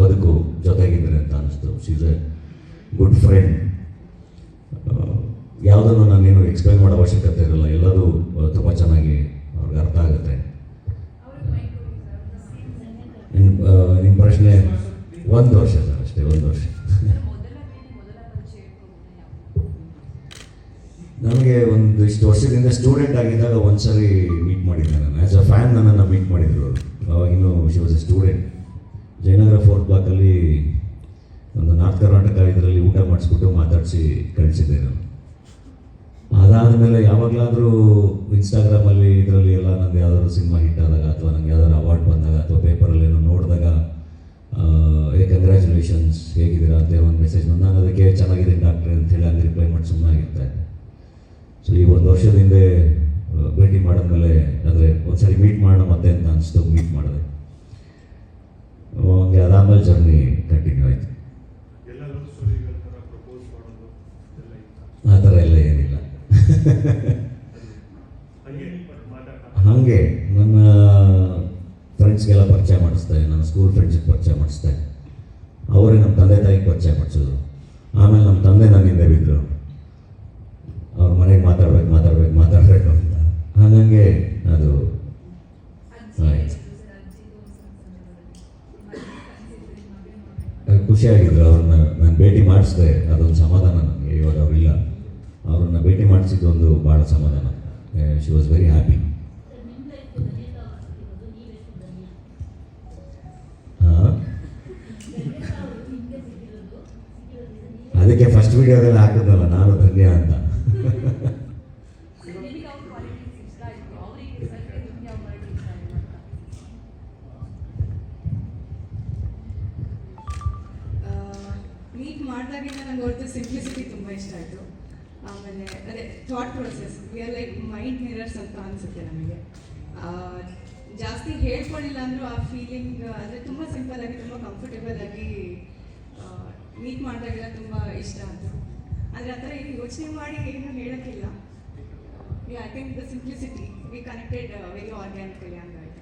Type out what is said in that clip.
ಬದುಕು ಜೊತೆಗಿದ್ರೆ ಅಂತ ಅನಿಸ್ತು. ಶೀಸ್ ಎ ಗುಡ್ ಫ್ರೆಂಡ್ ಯಾವುದನ್ನು ನಾನೇನು ಎಕ್ಸ್ಪ್ಲೈನ್ ಮಾಡೋ ಅವಶ್ಯಕತೆ ಇರಲ್ಲ. ಎಲ್ಲದೂ ತುಂಬ ಚೆನ್ನಾಗಿ ಅವ್ರಿಗೆ ಅರ್ಥ ಆಗುತ್ತೆ. ನಿಮ್ಮ ಪ್ರಶ್ನೆ ಒಂದು ವರ್ಷ ಸರ್ ಅಷ್ಟೇ, ಒಂದು ವರ್ಷ. ನನಗೆ ಒಂದು ಇಷ್ಟು ವರ್ಷದಿಂದ ಸ್ಟೂಡೆಂಟ್ ಆಗಿದ್ದಾಗ ಒಂದ್ಸರಿ ಮೀಟ್ ಮಾಡಿದ್ದೆ ನಾನು. ಆ್ಯಸ್ ಅ ಫ್ಯಾನ್ ನನ್ನನ್ನು ಮೀಟ್ ಮಾಡಿದ್ರು ಅವರು. ಅವಾಗಿನ್ನೂ she was a student Jayanagar fourth ಬ್ಲಾಕಲ್ಲಿ ಒಂದು ನಾರ್ತ್ ಕರ್ನಾಟಕ ಇದರಲ್ಲಿ ಊಟ ಮಾಡಿಸ್ಬಿಟ್ಟು ಮಾತಾಡಿಸಿ ಕಳಿಸಿದ್ದೆ ನಾನು. ಅದಾದಮೇಲೆ ಯಾವಾಗಲಾದರೂ ಇನ್ಸ್ಟಾಗ್ರಾಮಲ್ಲಿ ಇದರಲ್ಲಿ ಎಲ್ಲ ನಂದು ಯಾವ್ದಾದ್ರು ಸಿನಿಮಾ ಹಿಟ್ ಆದಾಗ ಅಥವಾ ನಂಗೆ ಯಾವ್ದಾದ್ರು ಅವಾರ್ಡ್ ಬಂದಾಗ ಅಥವಾ ಪೇಪರಲ್ಲಿ ಏನೋ ನೋಡಿದಾಗ ಏ ಕಂಗ್ರ್ಯಾಚುಲೇಷನ್ಸ್ ಹೇಗಿದ್ದೀರಾ? ಅಂತ ಒಂದು ಮೆಸೇಜ್ ಬಂದು, ನಾನು ಅದಕ್ಕೆ ಚೆನ್ನಾಗಿದ್ದೀನಿ ಡಾಕ್ಟ್ರೆ ಅಂತ ಹೇಳಿ ಅಲ್ಲಿ ರಿಪ್ಲೈ ಮಾಡಿ ಸುಮ್ಮನೆ ಆಗಿರ್ತಾ ಇದ್ದೆ ಸೊ ಈ ಒಂದು ವರ್ಷದ ಹಿಂದೆ ಭೇಟಿ ಮಾಡಿದ್ಮೇಲೆ ಅಂದರೆ ಒಂದ್ಸರಿ ಮೀಟ್ ಮಾಡೋಣ ಮತ್ತೆ ಅಂತ ಅನಿಸ್ತು ಮೀಟ್ ಮಾಡಿದೆ. ಹಂಗೆ ಅದಾದಮೇಲೆ ಜರ್ನಿ ಕಂಟಿನ್ಯೂ ಆಯಿತು. ಆ ಥರ ಎಲ್ಲ ಏನಿಲ್ಲ. ಹಂಗೆ ಹಾಗೆ ನನ್ನ ಫ್ರೆಂಡ್ಸ್ಗೆಲ್ಲ ಪರಿಚಯ ಮಾಡಿಸ್ದೆ ನನ್ನ ಸ್ಕೂಲ್ ಫ್ರೆಂಡ್ಸಿಗೆ ಪರಿಚಯ ಮಾಡಿಸ್ದೆ ಅವರೇ ನಮ್ಮ ತಂದೆ ತಾಯಿಗೆ ಪರಿಚಯ ಮಾಡಿಸಿದ್ರು. ಆಮೇಲೆ ನಮ್ಮ ತಂದೆ ನನ್ನ ಹಿಂದೆ ಬಿದ್ದರು ಅವ್ರ ಮನೆಗೆ ಮಾತಾಡ್ಬೇಕು ಮಾತಾಡ್ಬೇಕು ಮಾತಾಡಬೇಕು ಅಂತ. ಹಾಗಂಗೆ ಅದು ಆಯ್ತು ಖುಷಿಯಾಗಿದ್ರು. ಅವ್ರನ್ನ ನಾನು ಭೇಟಿ ಮಾಡಿಸಿದೆ. ಅದೊಂದು ಸಮಾಧಾನ ನನಗೆ. ಇವಾಗ ಅವರಿಲ್ಲ. ಅವ್ರನ್ನ ಭೇಟಿ ಮಾಡಿಸಿದ್ದು ಒಂದು ಭಾಳ ಸಮಾಧಾನ. ಶಿ ವಾಸ್ ವೆರಿ ಹ್ಯಾಪಿ ಅದಕ್ಕೆ ಫಸ್ಟ್ ವಿಡಿಯೋದಲ್ಲಿ ಹಾಕಿದ್ನಲ್ಲ ನಾನು ಧನ್ಯ ಅಂತ. ಮಾಡಿದಾಗಿಂದ ನನಗೆ ಅವ್ರದ್ದು ಸಿಂಪ್ಲಿಸಿಟಿ ತುಂಬ ಇಷ್ಟ ಆಯಿತು. ಆಮೇಲೆ, ಅದೇ thought process we are like mind mirrors ಅಂತ ಅನಿಸುತ್ತೆ ನಮಗೆ. ಜಾಸ್ತಿ ಹೇಳ್ಕೊಳ್ಳಿಲ್ಲ ಅಂದರೂ ಆ ಫೀಲಿಂಗ್ ಅಂದರೆ ತುಂಬ ಸಿಂಪಲ್ ಆಗಿ, ತುಂಬ ಕಂಫರ್ಟೇಬಲ್ ಆಗಿ ಮೀಟ್ ಮಾಡಿದಾಗೆಲ್ಲ ತುಂಬ ಇಷ್ಟ ಆಯಿತು. ಅಂದರೆ ಆ ಥರ ಏನು ಯೋಚನೆ ಮಾಡಿ ಏನು ಹೇಳೋಕ್ಕಿಲ್ಲ. I think the simplicity we connected very organically ಹಂಗಾಗಿ.